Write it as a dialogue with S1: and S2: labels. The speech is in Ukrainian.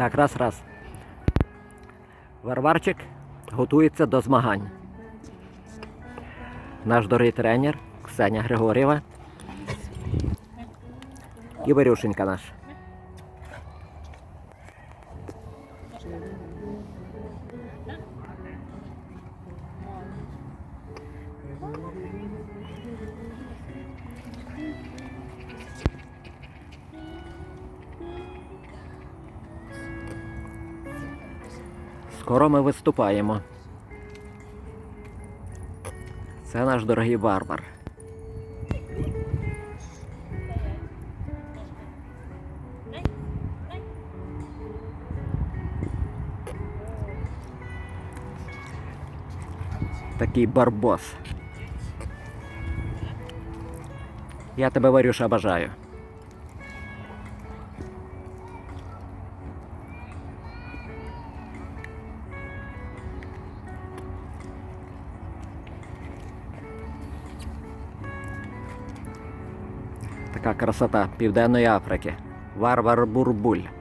S1: Так, раз, раз. Варварчик готується до змагань. Наш дорогий тренер Ксеня Григорєва. І Варюшенька наш. Скоро ми виступаємо. Це наш дорогий варвар. Такий барбос. Я тебе, Варюша, бажаю. Така красота Південної Африки. Варвар Бурбуль.